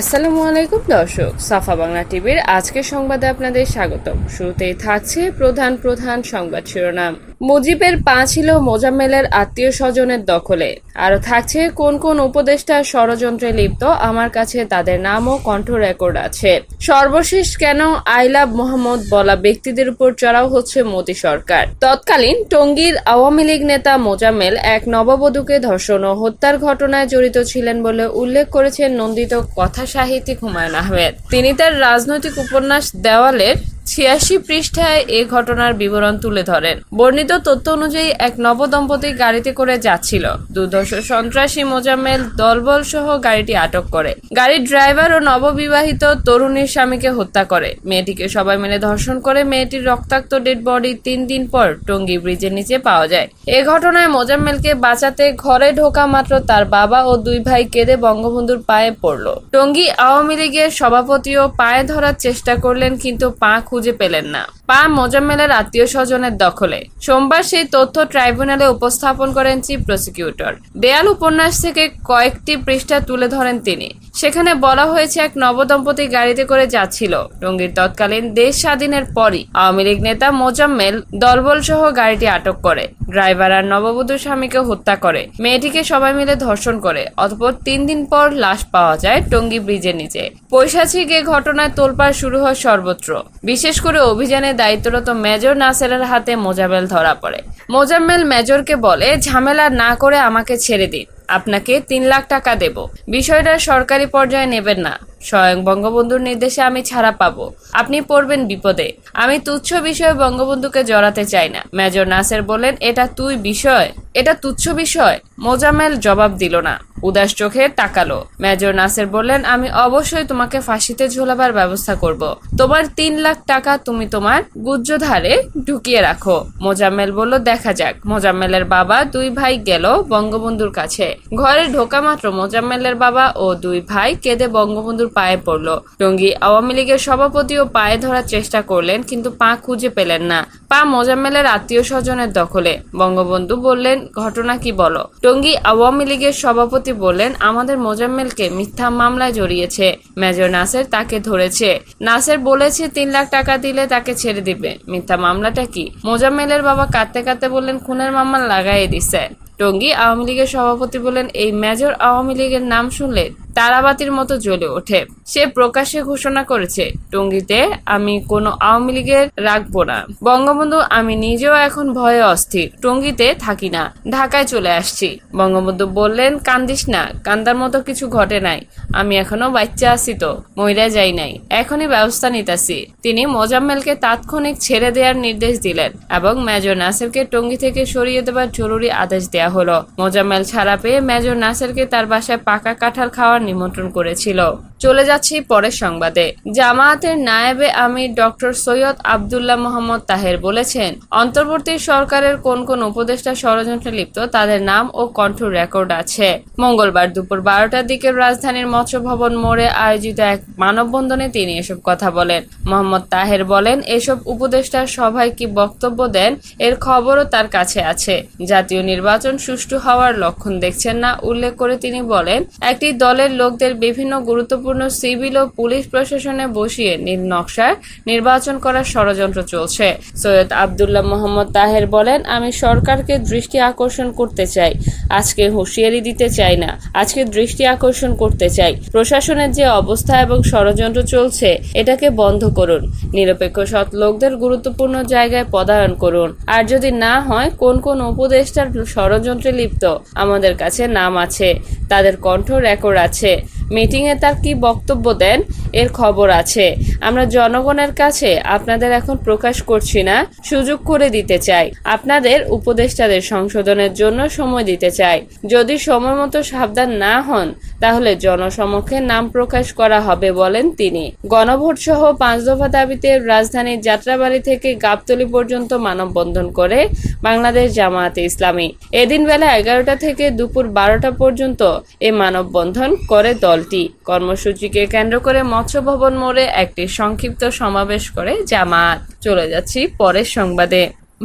আসসালামু আলাইকুম, দর্শক। সাফা বাংলা টিভির আজকের সংবাদে আপনাদের স্বাগতম। শুরুতেই থাকছে প্রধান প্রধান সংবাদ শিরোনাম। মুজিবের পা ছিল মোজাম্মেলের আত্মীয় স্বজনের দখলে। আরও থাকছে কোন কোন উপদেষ্টা ষড়যন্ত্রে লিপ্ত, আমার কাছে তাদের নাম ও কণ্ঠ রেকর্ড আছে। সর্বশেষ কেন আইলাভ মোহাম্মদ বলা ব্যক্তিদের উপর চড়াও হচ্ছে মোদী সরকার? তৎকালীন টঙ্গীর আওয়ামী লীগ নেতা মোজাম্মেল এক নববধূকে ধর্ষণ ও হত্যার ঘটনায় জড়িত ছিলেন বলে উল্লেখ করেছেন নন্দিত কথা সাহিত্যিক হুমায়ুন আহমেদ। তিনি তার রাজনৈতিক উপন্যাস দেওয়ালের ছিয়াশি পৃষ্ঠায় এ ঘটনার বিবরণ তুলে ধরেন। বর্ণিত তথ্য অনুযায়ী এক নবদম্পতি গাড়িতে করে যাচ্ছিল। দুর্ধর্ষ সন্ত্রাসী মোজাম্মেল দলবল সহ গাড়িটি আটক করে। গাড়ির ড্রাইভার ও নববিবাহিত তরুণীর স্বামীকে হত্যা করে। মেয়েটিকে সবাই মিলে ধর্ষণ করে মেয়েটির রক্তাক্ত ডেড বডি তিন দিন পর টঙ্গী ব্রিজের নিচে পাওয়া যায়। এ ঘটনায় মোজাম্মেলকে বাঁচাতে ঘরে ঢোকা মাত্র তার বাবা ও দুই ভাই কেঁদে বঙ্গবন্ধুর পায়ে পড়ল। টঙ্গী আওয়ামী লীগের সভাপতিও পায়ে ধরার চেষ্টা করলেন, কিন্তু পা খুঁজে পেলেন না। পা মোজাম্মেলের আত্মীয় স্বজনের দখলে। সোমবার সেই তথ্য ট্রাইব্যুনালে উপস্থাপন করেন চিফ প্রসিকিউটর। দেয়াল উপন্যাস থেকে কয়েকটি পৃষ্ঠা তুলে ধরেন তিনি। সেখানে বলা হয়েছে, এক নবদম্পতি গাড়িতে করে যাচ্ছিল। টঙ্গীর তৎকালীন দেশ স্বাধীনের পরই আওয়ামী লীগ নেতা মোজাম্মেল দলবল সহ গাড়িটি আটক করে। ড্রাইভার আর নববধূ স্বামীকে হত্যা করে। মেয়েটিকে সবাই মিলে ধর্ষণ করে, অতপর তিন দিন পর লাশ পাওয়া যায় টঙ্গী ব্রিজের নিচে। পৈশাচিক এ ঘটনায় তোলপাড় শুরু হয় সর্বত্র। বিশেষ করে অভিযানে দায়িত্বরত মেজর নাসেরের হাতে মোজাম্মেল ধরা পড়ে। মোজাম্মেল মেজরকে বলে, ঝামেলা না করে আমাকে ছেড়ে দিন। আপনাকে তিন লাখ টাকা দেব। বিষয়টা সরকারি পর্যায়ে নেবেন না। স্বয়ং বঙ্গবন্ধুর নির্দেশে আমি ছাড়া পাব। আপনি পড়বেন বিপদে। আমি তুচ্ছ বিষয়ে বঙ্গবন্ধুকে জড়াতে চাই না। মেজর নাসের বলেন এটা তুই বিষয়? এটা তুচ্ছ বিষয়। মোজামেল জবাব দিল না। উদাস চোখে তাকালো। মেজর নাসের বললেন, আমি অবশ্যই তোমাকে ফাঁসিতে ঝোলাবার ব্যবস্থা করব। তোমার তিন লাখ টাকা তুমি তোমার গুজ্জধারে ঢুকিয়ে রাখো। মোজাম্মেল বলল, দেখা যাক। মোজাম্মেলের বাবা দুই ভাই গেল বঙ্গবন্ধুর কাছে। ঘরে ঢোকা মাত্র মোজাম্মেলের বাবা ও দুই ভাই কেঁদে বঙ্গবন্ধুর পায়ে পড়ল। টঙ্গী আওয়ামী লীগের সভাপতিও পায়ে ধরার চেষ্টা করলেন, কিন্তু পা খুঁজে পেলেন না। পা মোজাম্মেলের আত্মীয় স্বজনের দখলে। বঙ্গবন্ধু বললেন, ঘটনা কি বলো? টঙ্গী আওয়ামী লীগের সভাপতি বললেন, আমাদের মোজাম্মেলকে মিথ্যা মামলায় জড়িয়েছে। মেজর নাসের তাকে ধরেছে। নাসের বলেছে তিন লাখ টাকা দিলে তাকে ছেড়ে দিবে। মিথ্যা মামলাটা কি? মোজাম্মেলের বাবা কাঁদতে কাঁদতে বললেন, খুনের মামলা লাগাই দিছে। টঙ্গী আওয়ামী লীগের সভাপতি বলেন এই মেজর আওয়ামী লীগের নাম শুনলে তারাবাতির মতো জ্বলে ওঠে। সে প্রকাশ্যে ঘোষণা করেছে, টঙ্গীতে আমি কোনো আওয়ামী লীগের রাখব না। বঙ্গবন্ধু, আমি নিজেও এখন ভয়ে অস্থির। টঙ্গীতে থাকি না, ঢাকায় চলে আসছি। বঙ্গবন্ধু বললেন, কান্দিস না, কান্দার মতো কিছু ঘটে নাই। আমি এখনও বাচ্চা আছি তো, মইরা যাই নাই। এখনই ব্যবস্থা নিতাছি। তিনি মোজাম্মেলকে তাৎক্ষণিক ছেড়ে দেওয়ার নির্দেশ দিলেন এবং মেজর নাসেরকে টঙ্গী থেকে সরিয়ে দেওয়ার জরুরি আদেশ দেয়া হলো। মোজাম্মেল ছাড়া পেয়ে মেজর নাসেরকে তার বাসায় পাকা কাঁঠাল খাওয়ার নিমন্ত্রণ করেছিল। চলে যাচ্ছি পরের সংবাদে। জামায়াতের নায়েবে আমির ডক্টর সৈয়দ আবদুল্লাহ মোহাম্মদ তাহের বলেছেন, অন্তর্বর্তী সরকারের কোন কোন উপদেষ্টা ষড়যন্ত্রে লিপ্ত তাদের নাম ও কণ্ঠ রেকর্ড আছে। মঙ্গলবার দুপুর বারোটার দিকে রাজধানীর মৎস্য ভবন মোড়ে আয়োজিত এক মানববন্ধনে তিনি এসব কথা বলেন। মোহাম্মদ তাহের বলেন, এসব উপদেষ্টার সভায় কি বক্তব্য দেন এর খবরও তার কাছে আছে। জাতীয় নির্বাচন সুষ্ঠু হওয়ার লক্ষণ দেখছেন না, উল্লেখ করে তিনি বলেন, একটি দলের লোকদের বিভিন্ন গুরুত্বপূর্ণ সিভিল ও পুলিশ প্রশাসনে বসিয়ে নীল নকশায় নির্বাচন করার ষড়যন্ত্র চলছে। সৈয়দ আবদুল্লাহ মোহাম্মদ তাহের বলেন, আমি সরকারকে দৃষ্টি আকর্ষণ করতে চাই। আজকে হুঁশিয়ারি দিতে চাই না। আজকে দৃষ্টি আকর্ষণ করতে চাই। প্রশাসনের যে অবস্থা এবং ষড়যন্ত্র চলছে, এটাকে বন্ধ করুন। নিরপেক্ষ সৎ লোকদের গুরুত্বপূর্ণ জায়গায় পদায়ন করুন। আর যদি না হয়, কোন কোন উপদেষ্টার ষড়যন্ত্রে লিপ্ত? আমাদের কাছে নাম আছে। তাদের কণ্ঠ রেকর্ড আছে। মিটিংয়ে তার কি বক্তব্য দেন? এর খবর আছে। আমরা জনগণের কাছে আপনাদের এখন প্রকাশ করছি না, সুযোগ করে দিতে চাই। আপনাদের উপদেষ্টাদের সংশোধনের জন্য সময় দিতে চাই। যদি সময় মতো সাবধান না হন, তাহলে জনসমক্ষে নাম প্রকাশ করা হবে বলেন তিনি। গণভোট সহ পাঁচ দফা দাবিতে রাজধানীর যাত্রাবাড়ি থেকে গাবতলী পর্যন্ত মানববন্ধন করে বাংলাদেশ জামায়াতে ইসলামী। এদিন বেলা এগারোটা থেকে দুপুর বারোটা পর্যন্ত এ মানববন্ধন করে দলটি। কর্মসূচিকে কেন্দ্র করে মৎস্য ভবন মোড়ে একটি সংক্ষিপ্ত সমাবেশ করে জামাত চলে যাচ্ছি পরের সংবাদে।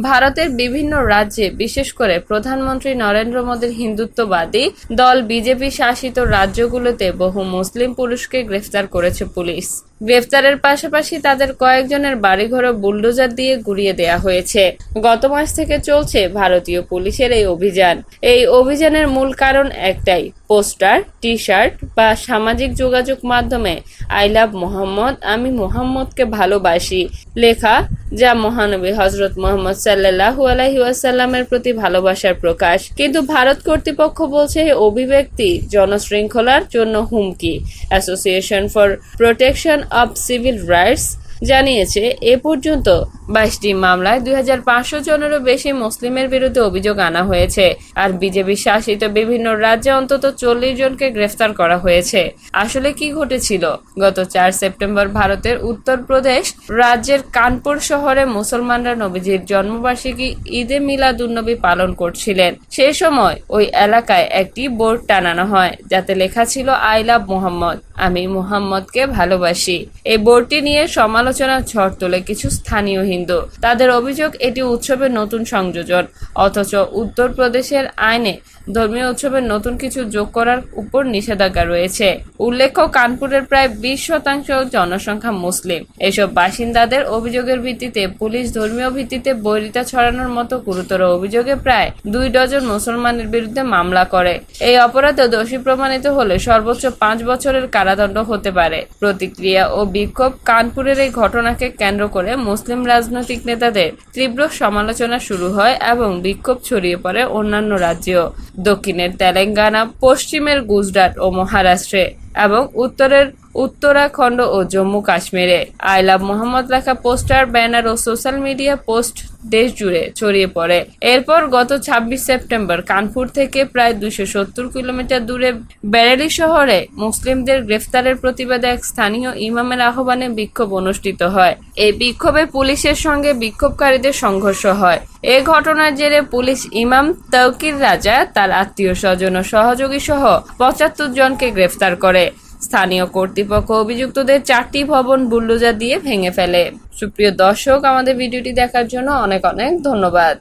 ভারতের বিভিন্ন রাজ্যে, বিশেষ করে প্রধানমন্ত্রী নরেন্দ্র মোদীর হিন্দুত্ববাদী দল বিজেপি শাসিত রাজ্যগুলোতে বহু মুসলিম পুরুষকে গ্রেফতার করেছে পুলিশ। গ্রেফতারের পাশাপাশি তাদের কয়েকজনের বাড়িঘরও বুলডোজার দিয়ে গুড়িয়ে দেয়া হয়েছে। গত মাস থেকে চলছে ভারতীয় পুলিশের এই অভিযান। এই অভিযানের মূল কারণ একটাই, পোস্টার টি শার্ট বা সামাজিক যোগাযোগ মাধ্যমে, আই লাভ মোহাম্মদ, আমি মোহাম্মদকে ভালোবাসি লেখা যা মহানবী হজরত মোহাম্মদ সাল্লাহু আলহি ওয়াসাল্লামের প্রতি ভালোবাসার প্রকাশ। কিন্তু ভারত কর্তৃপক্ষ বলছে এই অভিব্যক্তি, জনশৃঙ্খলার জন্য হুমকি। Association for protection of civil rights জানিয়েছে, এ পর্যন্ত বাইশটি মামলায় দুই হাজার পাঁচশো জনেরও বেশি মুসলিমের বিরুদ্ধে অভিযোগ আনা হয়েছে। আর বিজেপি শাসিত বিভিন্ন রাজ্যে অন্তত চল্লিশ জনকে গ্রেফতার করা হয়েছে। আসলে কি ঘটেছিল? গত চার সেপ্টেম্বর ভারতের উত্তরপ্রদেশ রাজ্যের কানপুর শহরে মুসলমানরা নবীজির জন্মবার্ষিকী ঈদে মিলাদুন্নবী পালন করছিলেন। সে সময় ওই এলাকায় একটি বোর্ড টানানো হয়, যাতে লেখা ছিল আই লাভ মোহাম্মদ। আমি মোহাম্মদকে ভালোবাসি। এই বোর্ডটি নিয়ে সমালোচনার ঝড় তোলে কিছু স্থানীয় হিন্দু। তাদের অভিযোগ, এটি উৎসবের নতুন সংযোজন। অথচ উত্তরপ্রদেশের আইনে ধর্মীয় উৎসবের নতুন কিছু যোগ করার উপর নিষেধাজ্ঞা রয়েছে। উল্লেখ্য, কানপুরের প্রায় বিশ শতাংশ জনসংখ্যা মুসলিম। এসব বাসিন্দাদের অভিযোগের ভিত্তিতে পুলিশ ধর্মীয় ভিত্তিতে বৈরিতা ছড়ানোর মতো গুরুতর অভিযোগে প্রায় দুই ডজন মুসলমানের বিরুদ্ধে মামলা করে। এই অপরাধে দোষী প্রমাণিত হলে সর্বোচ্চ পাঁচ বছরের কারাদণ্ড হতে পারে। প্রতিক্রিয়া ও বিক্ষোভ কানপুরের এই ঘটনাকে কেন্দ্র করে মুসলিম রাজনৈতিক নেতাদের তীব্র সমালোচনা শুরু হয় এবং বিক্ষোভ ছড়িয়ে পড়ে অন্যান্য রাজ্যেও। দক্ষিণের তেলেঙ্গানা, পশ্চিমের গুজরাট ও মহারাষ্ট্রে এবং উত্তরের উত্তরাখণ্ড ও জম্মু কাশ্মীরে। আই লাভ মোহাম্মদ লেখা পোস্টার, ব্যানার ও সোশ্যাল মিডিয়া পোস্ট দেশ জুড়ে ছড়িয়ে পড়ে। এরপর গত ছাব্বিশ সেপ্টেম্বর কানপুর থেকে প্রায় দুশো সত্তর কিলোমিটার দূরে বেরেলি শহরে মুসলিমদের গ্রেফতারের প্রতিবাদে এক স্থানীয় ইমামের আহ্বানে বিক্ষোভ অনুষ্ঠিত হয়। এই বিক্ষোভে পুলিশের সঙ্গে বিক্ষোভকারীদের সংঘর্ষ হয়। এ ঘটনার জেরে পুলিশ ইমাম তৌকির রাজা, তার আত্মীয় স্বজন ও সহযোগী সহ পঁচাত্তর জনকে গ্রেফতার করে। স্থানীয় কর্তৃপক্ষ অভিযুক্তদের চারটি ভবন বুল্ডোজার দিয়ে ভেঙে ফেলে। সুপ্রিয় দর্শক, আমাদের ভিডিওটি দেখার জন্য অনেক অনেক ধন্যবাদ।